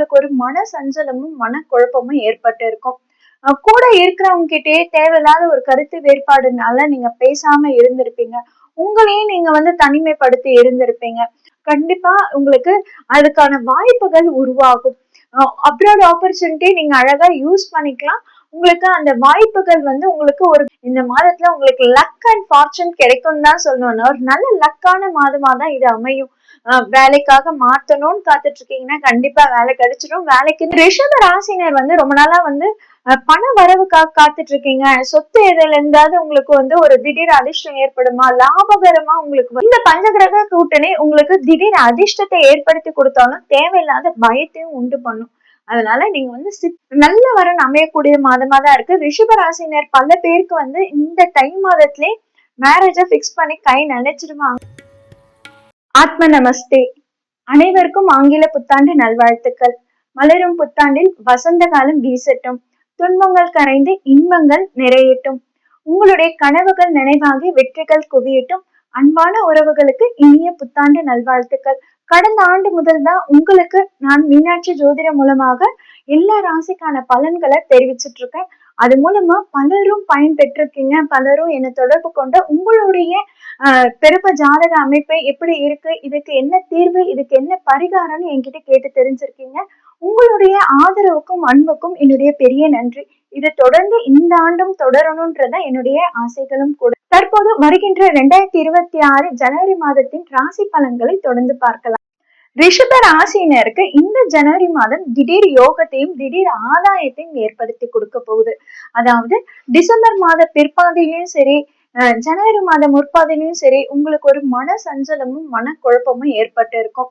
உங்களுக்கு ஒரு மன சஞ்சலமும் மனக்குழப்பமும் ஏற்பட்டு இருக்கும் கூட இருக்கிறவங்க கிட்டயே தேவையில்லாத ஒரு கருத்து வேறுபாடுனால நீங்க பேசாம இருந்திருப்பீங்க. உங்களையும் நீங்க வந்து தனிமைப்படுத்தி இருந்திருப்பீங்க. கண்டிப்பா உங்களுக்கு அதுக்கான வாய்ப்புகள் உருவாகும். அப்ராட் ஆப்பர்ச்சுனிட்டி நீங்க அழகா யூஸ் பண்ணிக்கலாம். உங்களுக்கு அந்த வாய்ப்புகள் வந்து உங்களுக்கு ஒரு இந்த மாதத்துல உங்களுக்கு லக் அண்ட் ஃபார்ச்சூன் கிடைக்கும் தான் சொல்லணும்னா ஒரு நல்ல லக்கான மாதமா தான் இது அமையும். வேலைக்காக மாத்தணும்னு காத்துட்டு இருக்கீங்கன்னா கண்டிப்பா வேலை கிடைச்சிடும் வேலைக்கு ரிஷப ராசினர் வந்து ரொம்ப நாளா வந்து பண வரவுக்காக காத்துட்டு இருக்கீங்க சொத்து எதுல இருந்தாவது உங்களுக்கு வந்து ஒரு திடீர் அதிர்ஷ்டம் ஏற்படுமா? லாபகரமா உங்களுக்கு இந்த பஞ்சகிரக கூட்டணி உங்களுக்கு திடீர் அதிர்ஷ்டத்தை ஏற்படுத்தி கொடுத்தாலும் தேவையில்லாத பயத்தையும் உண்டு பண்ணும். அதனால நீங்க வந்து நல்ல வரன் அமையக்கூடிய மாதமா தான் இருக்கு. ரிஷபராசினர் பல பேருக்கு வந்து இந்த தை மாதத்திலே மேரேஜ பிக்ஸ் பண்ணி கை நினைச்சிருவாங்க. ஆத்ம நமஸ்தே. அனைவருக்கும் ஆங்கில புத்தாண்டு நல்வாழ்த்துக்கள். மலரும் புத்தாண்டில் வசந்த காலம் வீசட்டும். துன்பங்கள் கரைந்து இன்பங்கள் நிறையட்டும். உங்களுடைய கனவுகள் நினைவாகி வெற்றிகள் குவியட்டும். அன்பான உறவுகளுக்கு இனிய புத்தாண்டு நல்வாழ்த்துக்கள். கடந்த ஆண்டு முதல் தான் உங்களுக்கு நான் மீனாட்சி ஜோதிடம் மூலமாக எல்லா ராசிக்கான பலன்களை தெரிவிச்சிட்டு இருக்கேன். அது மூலமா பலரும் பயன் பெற்றிருக்கீங்க பலரும் என்னை தொடர்பு கொண்ட உங்களுடைய பிறப்ப ஜாதக அமைப்பு எப்படி இருக்கு? இதுக்கு என்ன தீர்வு? இதுக்கு என்ன பரிகாரம்னு என்கிட்ட கேட்டு தெரிஞ்சிருக்கீங்க. உங்களுடைய ஆதரவுக்கும் அன்புக்கும் என்னுடைய பெரிய நன்றி. இது தொடர்ந்து இந்த ஆண்டும் தொடரணும்ன்றத என்னுடைய ஆசைகளும் கூட. தற்போது வருகின்ற இரண்டாயிரத்தி இருபத்தி ஆறு ஜனவரி மாதத்தின் ராசி பலன்களை தொடர்ந்து பார்க்கலாம். ரிஷப ராசினருக்கு இந்த ஜனவரி மாதம் திடீர் யோகத்தையும் திடீர் ஆதாயத்தையும் ஏற்படுத்தி கொடுக்க போகுது. அதாவது டிசம்பர் மாத பிற்பாதையிலும் சரி ஜனவரி மாத முற்பாதையிலும் சரி உங்களுக்கு ஒரு மன சஞ்சலமும் மனக்குழப்பமும் ஏற்பட்டு இருக்கும்.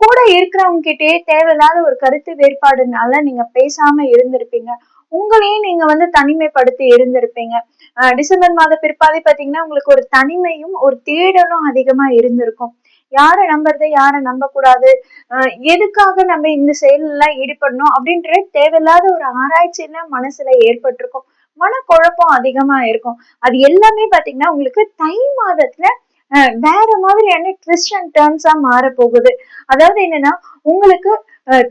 கூட இருக்கிறவங்க கிட்டயே தேவையில்லாத ஒரு கருத்து வேறுபாடுனால நீங்க பேசாம இருந்திருப்பீங்க. உங்களையும் நீங்க வந்து தனிமைப்படுத்தி இருந்திருப்பீங்க. டிசம்பர் மாத பிற்பாதை பாத்தீங்கன்னா உங்களுக்கு ஒரு தனிமையும் ஒரு தேடலும் அதிகமா இருந்திருக்கும். யாரை நம்புறது யாரை நம்ப கூடாது எதுக்காக நம்ம இந்த செயலெல்லாம் ஈடுபடணும் அப்படின்ற தேவையில்லாத ஒரு ஆராய்ச்சியில மனசுல ஏற்பட்டிருக்கும். மனக்குழப்பம் அதிகமா இருக்கும். அது எல்லாமே பாத்தீங்கன்னா உங்களுக்கு தை மாதத்துல வேற மாதிரியான ட்விஸ்ட் அண்ட் டேர்ன்ஸா மாற போகுது அதாவது என்னன்னா உங்களுக்கு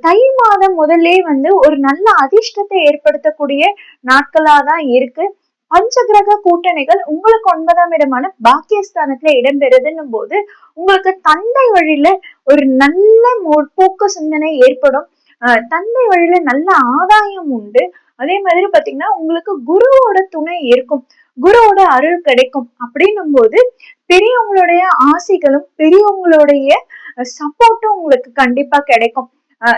தை மாதம் முதல்ல வந்து ஒரு நல்ல அதிர்ஷ்டத்தை ஏற்படுத்தக்கூடிய நாட்களா தான் இருக்கு. பஞ்சகிரக கூட்டணிகள் உங்களுக்கு ஒன்பதாம் இடமான பாக்கியஸ்தானத்துல இடம்பெறுதுன்னும் போது உங்களுக்கு தந்தை வழியில ஒரு நல்ல முற்போக்கு சிந்தனை ஏற்படும். தந்தை வழியில நல்ல ஆதாயம் உண்டு. அதே மாதிரி பாத்தீங்கன்னா உங்களுக்கு குருவோட துணை இருக்கும். குருவோட அருள் கிடைக்கும். அப்படின்னும் போது பெரியவங்களுடைய ஆசைகளும் பெரியவங்களுடைய சப்போர்ட்டும் உங்களுக்கு கண்டிப்பா கிடைக்கும்.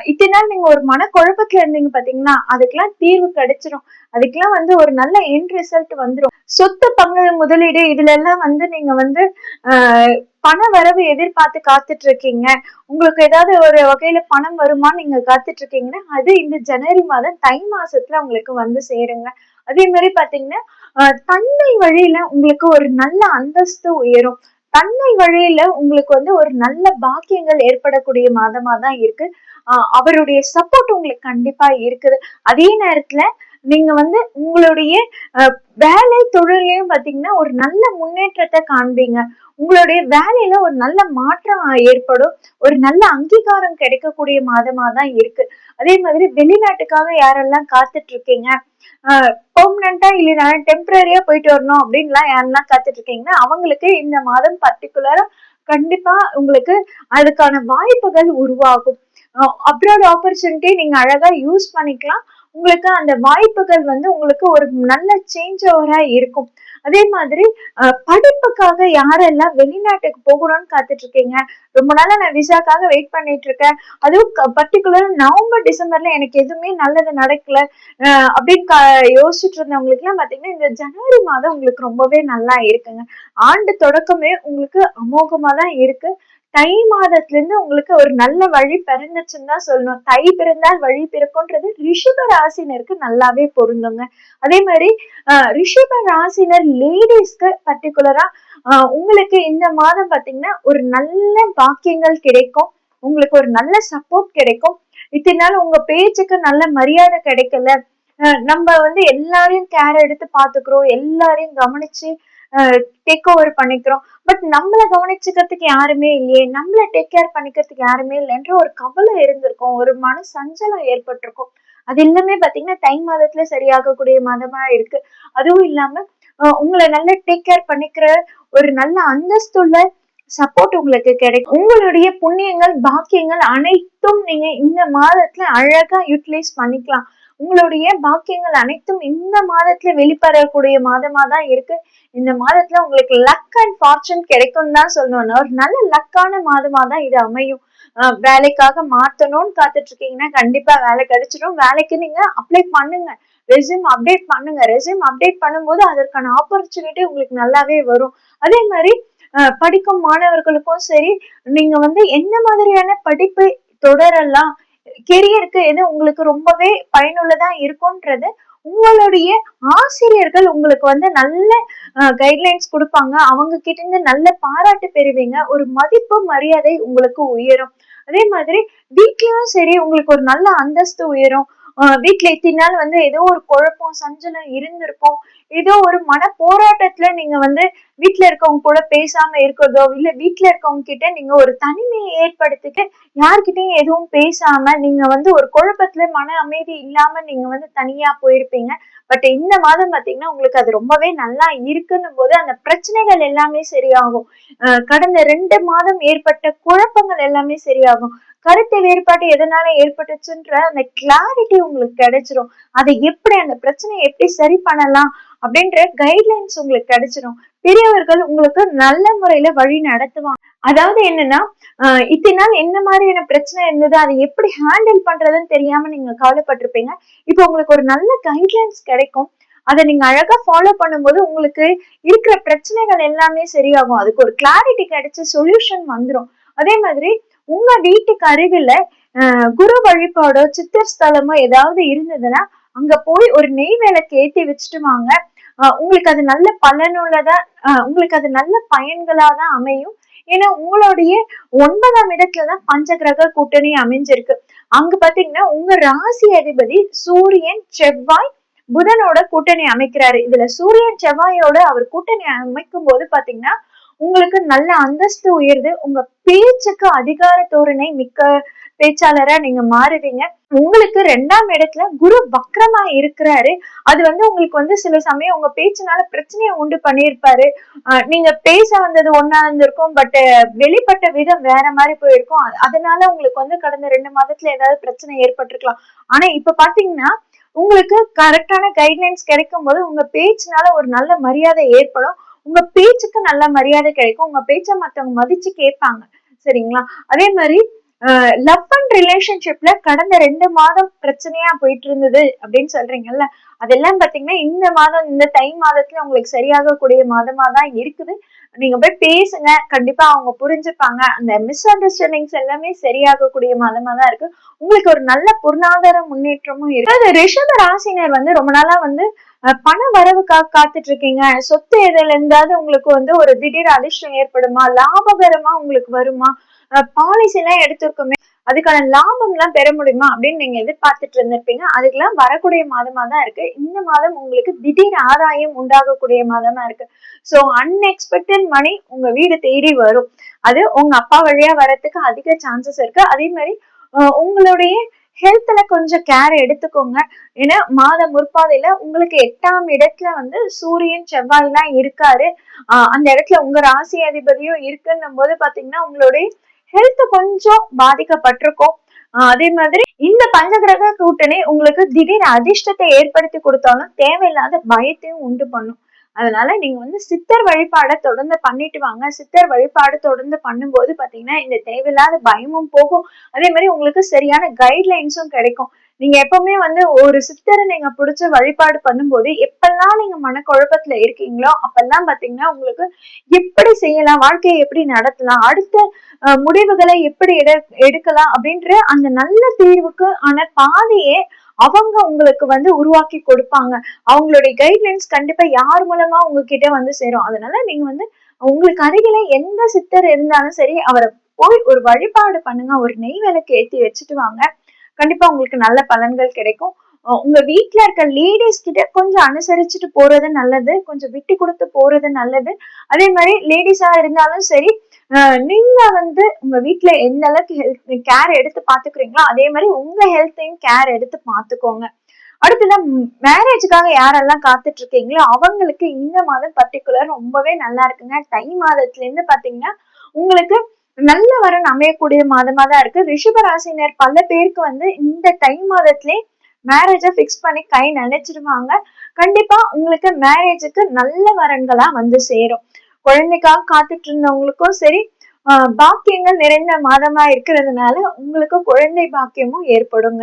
இத்தனை நாள் நீங்க ஒரு மனக்குழப்பத்துல இருந்தீங்க பாத்தீங்கன்னா அதுக்கெல்லாம் தீர்வு கிடைச்சிரும். அதுக்கெல்லாம் வந்து ஒரு நல்ல என் ரிசல்ட் வந்துடும் சொத்து பங்கு முதலீடு இதுல எல்லாம் வந்து நீங்க வந்து ஆஹ் பண வரவு எதிர்பார்த்து காத்துட்டு இருக்கீங்க உங்களுக்கு ஏதாவது ஒரு வகையில பணம் வருமா நீங்க காத்துட்டு இருக்கீங்கன்னா அது இந்த ஜனவரி மாதம் தை மாசத்துல உங்களுக்கு வந்து சேருங்க. அதே மாதிரி பாத்தீங்கன்னா தந்தை வழியில உங்களுக்கு ஒரு நல்ல அந்தஸ்து உயரும். தன்மை வழியில உங்களுக்கு வந்து ஒரு நல்ல பாக்கியங்கள் ஏற்படக்கூடிய மாதமா தான் இருக்கு. அவருடைய சப்போர்ட் உங்களுக்கு கண்டிப்பா இருக்குது. அதே நேரத்துல நீங்க வந்து உங்களுடைய வேலை தொழிலையும் பாத்தீங்கன்னா ஒரு நல்ல முன்னேற்றத்தை காண்பீங்க. உங்களுடைய வேலையில ஒரு நல்ல மாற்றம் ஏற்படும். ஒரு நல்ல அங்கீகாரம் கிடைக்கக்கூடிய மாதமா தான் இருக்கு. அதே மாதிரி வெளிநாட்டுக்காக யாரெல்லாம் காத்துட்டு இருக்கீங்க பெர்மனண்டா இல்லைனா டெம்பரரியா போயிட்டு வரணும் அப்படின்லாம் யாரெல்லாம் காத்துட்டு இருக்கீங்கன்னா அவங்களுக்கு இந்த மாதம் பர்டிகுலரா கண்டிப்பா உங்களுக்கு அதுக்கான வாய்ப்புகள் உருவாகும். அப்ராட் ஆப்பர்ச்சுனிட்டி நீங்க அழகா யூஸ் பண்ணிக்கலாம். உங்களுக்கு அந்த வாய்ப்புகள் வந்து உங்களுக்கு ஒரு நல்ல சேஞ்ச் ஓவரா இருக்கும். அதே மாதிரி படிப்புக்காக யாரெல்லாம் வெளிநாட்டுக்கு போகணும்னு காத்துட்டு இருக்கீங்க ரொம்ப நாளா நான் விசாக்காக வெயிட் பண்ணிட்டு இருக்கேன் அதுவும் பர்டிகுலர் நவம்பர் டிசம்பர்ல எனக்கு எதுவுமே நல்லது நடக்கல. அப்படின்னு யோசிச்சுட்டு இருந்தவங்களுக்கு எல்லாம் பாத்தீங்கன்னா இந்த ஜனவரி மாதம் உங்களுக்கு ரொம்பவே நல்லா இருக்குங்க. ஆண்டு தொடக்கமே உங்களுக்கு அமோகமா தான் இருக்கு. தை மாதத்துல இருந்து உங்களுக்கு ஒரு நல்ல வழி பிறந்துச்சுன்னு தான் சொல்லணும். தை பிறந்தால் வழி பிறக்கும்ன்றது ரிஷப ராசினருக்கு நல்லாவே பொருந்துங்க. அதே மாதிரி ரிஷப ராசினர் லேடிஸ்க்கு பர்டிகுலரா உங்களுக்கு இந்த மாதம் பாத்தீங்கன்னா ஒரு நல்ல வாக்கியங்கள் கிடைக்கும். உங்களுக்கு ஒரு நல்ல சப்போர்ட் கிடைக்கும். இத்தனை நாள் உங்க பேச்சுக்கு நல்ல மரியாதை கிடைக்கல. நம்ம வந்து எல்லாரையும் கேர் எடுத்து பாத்துக்கிறோம். எல்லாரையும் கவனிச்சு டேக் ஓவர் பண்ணிக்கிறோம். பட் நம்மள கவனிச்சுக்கிறதுக்கு யாருமே இல்லையே. நம்மள டேக் கேர் பண்ணிக்கிறதுக்கு யாருமே இல்லைன்ற ஒரு கவலை இருந்திருக்கும். ஒரு மன சஞ்சலம் ஏற்பட்டிருக்கும். அது எல்லாமே பாத்தீங்கன்னா தை மாதத்துல சரியாகக்கூடிய மாதமா இருக்கு. அதுவும் இல்லாம உங்களை நல்லா டேக் கேர் பண்ணிக்கிற ஒரு நல்ல அந்தஸ்துள்ள சப்போர்ட் உங்களுக்கு கிடைக்கும். உங்களுடைய புண்ணியங்கள் பாக்கியங்கள் அனைத்தும் நீங்க இந்த மாதத்துல அழகா யூட்டிலைஸ் பண்ணிக்கலாம். உங்களுடைய பாக்கியங்கள் அனைத்தும் இந்த மாதத்துல வெளிப்படக்கூடிய மாதமா தான் இருக்கு. இந்த மாதத்துல உங்களுக்கு லக் அண்ட் ஃபார்ச்சூன் கிடைக்கும் தான் சொல்லணும்னா ஒரு நல்ல லக்கான மாதமா தான் இது அமையும். வேலைக்காக மாத்தணும்னு காத்துட்டு இருக்கீங்கன்னா கண்டிப்பா வேலை கிடைச்சிடும் வேலைக்கு நீங்க அப்ளை பண்ணுங்க. ரெசியூம் அப்டேட் பண்ணுங்க. ரெசியூம் அப்டேட் பண்ணும்போது அதற்கான ஆப்பர்ச்சுனிட்டி உங்களுக்கு நல்லாவே வரும். அதே மாதிரி படிக்கும் மாணவர்களுக்கும் சரி நீங்க வந்து எந்த மாதிரியான படிப்பு தொடரலாம்? கெரியருக்கு எது உங்களுக்கு ரொம்பவே பயனுள்ளதா இருக்கும்ன்றது உங்களுடைய ஆசிரியர்கள் உங்களுக்கு வந்து நல்ல கைட்லைன்ஸ் கொடுப்பாங்க. அவங்க கிட்ட இருந்து நல்ல பாராட்டு பெறுவீங்க. ஒரு மதிப்பு மரியாதை உங்களுக்கு உயரும். அதே மாதிரி வீட்லயும் சரி உங்களுக்கு ஒரு நல்ல அந்தஸ்து உயரும். வீட்டுல இத்தனை வந்து ஏதோ ஒரு குழப்பம் சஞ்சலம் இருந்திருக்கும். ஏதோ ஒரு மன போராட்டத்துல நீங்க வந்து வீட்டுல இருக்கவங்க கூட பேசாம இருக்கிறதோ இல்ல வீட்டுல இருக்கவங்க கிட்ட நீங்க ஒரு தனிமையை ஏற்படுத்திட்டு யார்கிட்டயும் எதுவும் பேசாம நீங்க வந்து ஒரு குழப்பத்துல மன அமைதி இல்லாம நீங்க வந்து தனியா போயிருப்பீங்க. பட் இந்த மாதம் பாத்தீங்கன்னா உங்களுக்கு அது ரொம்பவே நல்லா இருக்குன்னும் போது அந்த பிரச்சனைகள் எல்லாமே சரியாகும். கடந்த ரெண்டு மாதம் ஏற்பட்ட குழப்பங்கள் எல்லாமே சரியாகும். கருத்து வேறுபாடு எதனால ஏற்பட்டுச்சுன்ற அந்த கிளாரிட்டி உங்களுக்கு கிடைச்சிரும். அதை எப்படி அந்த பிரச்சனையை எப்படி சரி பண்ணலாம்? அப்படின்ற கைட்லைன்ஸ் உங்களுக்கு கிடைச்சிடும் பெரியவர்கள் உங்களுக்கு நல்ல முறையில வழி நடத்துவாங்க. அதாவது என்னன்னா இத்தனை நாள் என்ன மாதிரியான பிரச்சனை இருந்தது அதை எப்படி ஹேண்டில் பண்றதுன்னு தெரியாம நீங்க கவலைப்பட்டிருப்பீங்க. இப்போ உங்களுக்கு ஒரு நல்ல கைட்லைன்ஸ் கிடைக்கும். அதை நீங்க அழகா ஃபாலோ பண்ணும்போது உங்களுக்கு இருக்கிற பிரச்சனைகள் எல்லாமே சரியாகும். அதுக்கு ஒரு கிளாரிட்டி கிடைச்ச சொல்யூஷன் வந்துடும் அதே மாதிரி உங்க வீட்டுக்கு அருகில குரு வழிபாடோ சித்தர் ஸ்தலமோ ஏதாவது இருந்ததுன்னா அங்க போய் ஒரு நெய் விளக்கு ஏத்தி வச்சுட்டு வாங்க. உங்களுக்கு அது நல்ல பலனுள்ளதா உங்களுக்கு அது நல்ல பயன்களா தான் அமையும். ஏன்னா உங்களுடைய ஒன்பதாம் இடத்துலதான் பஞ்சகிரக கூட்டணி அமைஞ்சிருக்கு. அங்க பாத்தீங்கன்னா உங்க ராசி அதிபதி சூரியன் செவ்வாய் புதனோட கூட்டணி அமைக்கிறாரு. இதுல சூரியன் செவ்வாயோட அவர் கூட்டணி அமைக்கும் போது பாத்தீங்கன்னா உங்களுக்கு நல்ல அந்தஸ்து உயர்து. உங்க பேச்சுக்கு அதிகார தோரணை மிக்க பேச்சாளரா நீங்க மாறுவீங்க. உங்களுக்கு ரெண்டாம் இடத்துல குரு வக்ரமா இருக்கிறாரு. அது வந்து உங்களுக்கு வந்து சில சமயம் உங்க பேச்சுனால பிரச்சனையை உண்டு பண்ணியிருப்பாரு. நீங்க பேச வந்தது ஒன்னா இருந்திருக்கும் பட் வெளிப்பட்ட விதம் வேற மாதிரி போயிருக்கும். அதனால உங்களுக்கு வந்து கடந்த ரெண்டு மாதத்துல ஏதாவது பிரச்சனை ஏற்பட்டிருக்கலாம். ஆனா இப்ப பாத்தீங்கன்னா உங்களுக்கு கரெக்டான கைட்லைன்ஸ் கிடைக்கும் போது உங்க பேச்சுனால ஒரு நல்ல மரியாதை ஏற்படும். உங்க பேச்சுக்கு நல்ல மரியாதை கிடைக்கும். உங்க பேச்சை மத்தவங்க மதிச்சு கேட்பாங்க. சரிங்களா? அதே மாதிரி லவ் அண்ட் ரிலேஷன்ஷிப்ல கடந்த ரெண்டு மாதம் பிரச்சனையா போயிட்டு இருந்தது அப்படின்னு சொல்றீங்கல்ல அதெல்லாம் பாத்தீங்கன்னா இந்த மாதம் இந்த தை மாதத்துல உங்களுக்கு சரியாகக்கூடிய மாதமா தான் இருக்குது. நீங்க போய் பேசுங்க கண்டிப்பா அவங்க புரிஞ்சுப்பாங்க. அந்த மிஸ் அண்டர்ஸ்டாண்டிங்ஸ் எல்லாமே சரியாகக்கூடிய மாதமா தான் இருக்கு. உங்களுக்கு ஒரு நல்ல பொருளாதார முன்னேற்றமும் இருக்கு. ரிஷப ராசினர் வந்து ரொம்ப நாளா வந்து பண வரவுக்காக காத்துட்டு இருக்கீங்க சொத்து எதுல இருந்தாவது உங்களுக்கு வந்து ஒரு திடீர் அதிர்ஷ்டம் ஏற்படுமா? லாபகரமா உங்களுக்கு வருமா? பாலிசி எல்லாம் எடுத்திருக்கோமே அதுக்கான லாபம் எல்லாம் பெற முடியுமா அப்படின்னு நீங்க எதிர்பார்த்துட்டு இருந்திருப்பீங்க. அதுக்கெல்லாம் வரக்கூடிய மாதமா தான் இருக்கு. இந்த மாதம் உங்களுக்கு திடீர் ஆதாயம் உண்டாகக்கூடிய மாதமா இருக்கு. சோ அன்எக்ஸ்பெக்டட் மணி உங்க வீடு தேடி வரும். அது உங்க அப்பா வழியா வரத்துக்கு அதிக சான்சஸ் இருக்கு. அதே மாதிரி உங்களுடைய ஹெல்த்ல கொஞ்சம் கேர் எடுத்துக்கோங்க. ஏன்னா மாத முற்பாதையில உங்களுக்கு எட்டாம் இடத்துல வந்து சூரியன் செவ்வாய் எல்லாம் இருக்காரு. ஆஹ் அந்த இடத்துல உங்க ராசி அதிபதியும் இருக்குன்னும் போது பாத்தீங்கன்னா உங்களுடைய ஹெல்த் கொஞ்சம் பாதிக்கப்பட்டிருக்கும். அதே மாதிரி இந்த பஞ்சகிரக கூட்டணி உங்களுக்கு திடீர் அதிர்ஷ்டத்தை ஏற்படுத்தி கொடுத்தாலும் தேவையில்லாத பயத்தையும் உண்டு பண்ணும். அதனால நீங்க வந்து சித்தர் வழிபாடை தொடர்ந்து பண்ணிட்டு வாங்க. சித்தர் வழிபாடு தொடர்ந்து பண்ணும்போது பாத்தீங்கன்னா இந்த தேவையில்லாத பயமும் போகும். அதே மாதிரி உங்களுக்கு சரியான கைட்லைன்ஸும் கிடைக்கும். நீங்க எப்பவுமே வந்து ஒரு சித்தரை நீங்க பிடிச்ச வழிபாடு பண்ணும்போது எப்பெல்லாம் நீங்க மனக்குழப்பத்துல இருக்கீங்களோ அப்பெல்லாம் பாத்தீங்கன்னா உங்களுக்கு எப்படி செய்யலாம் வாழ்க்கையை எப்படி நடத்தலாம் அடுத்த முடிவுகளை எப்படி எடு எடுக்கலாம் அப்படின்ற அந்த நல்ல தீர்வுக்கு ஆன பாதையே அவங்க உங்களுக்கு வந்து உருவாக்கி கொடுப்பாங்க. அவங்களுடைய கைட்லைன்ஸ் கண்டிப்பா யார் மூலமா உங்ககிட்ட வந்து சேரும்? அதனால நீங்க வந்து உங்களுக்கு அருகில எந்த சித்தர் இருந்தாலும் சரி அவரை போய் ஒரு வழிபாடு பண்ணுங்க. ஒரு நெய் விளக்கு ஏற்றி வச்சுட்டு வாங்க. கண்டிப்பா உங்களுக்கு நல்ல பலன்கள் கிடைக்கும். உங்க வீட்டுல இருக்க லேடிஸ் கிட்ட கொஞ்சம் அனுசரிச்சுட்டு போறது நல்லது. கொஞ்சம் விட்டு கொடுத்து போறது நல்லது. அதே மாதிரி லேடிஸா இருந்தாலும் சரி நீங்க வந்து உங்க வீட்டுல எந்த அளவுக்கு ஹெல்த் கேர் எடுத்து பாத்துக்கிறீங்களோ அதே மாதிரி உங்க ஹெல்த்தையும் கேர் எடுத்து பாத்துக்கோங்க. அடுத்தது மேரேஜுக்காக யாரெல்லாம் காத்துட்டு இருக்கீங்களோ அவங்களுக்கு இந்த மாதம் பர்டிகுலர் ரொம்பவே நல்லா இருக்குங்க. தை மாதத்துல இருந்து பாத்தீங்கன்னா உங்களுக்கு நல்ல வரன் அமையக்கூடிய மாதமா தான் இருக்கு. ரிஷபராசினர் பல பேருக்கு வந்து இந்த தை மாதத்திலே மேரேஜ ஃபிக்ஸ் பண்ணி கை நினைச்சிருவாங்க. கண்டிப்பா உங்களுக்கு மேரேஜுக்கு நல்ல வரன்களா வந்து சேரும். குழந்தைக்காக காத்துட்டு இருந்தவங்களுக்கும் சரி பாக்கியங்கள் நிறைந்த மாதமா இருக்கிறதுனால உங்களுக்கு குழந்தை பாக்கியமும் ஏற்படுங்க.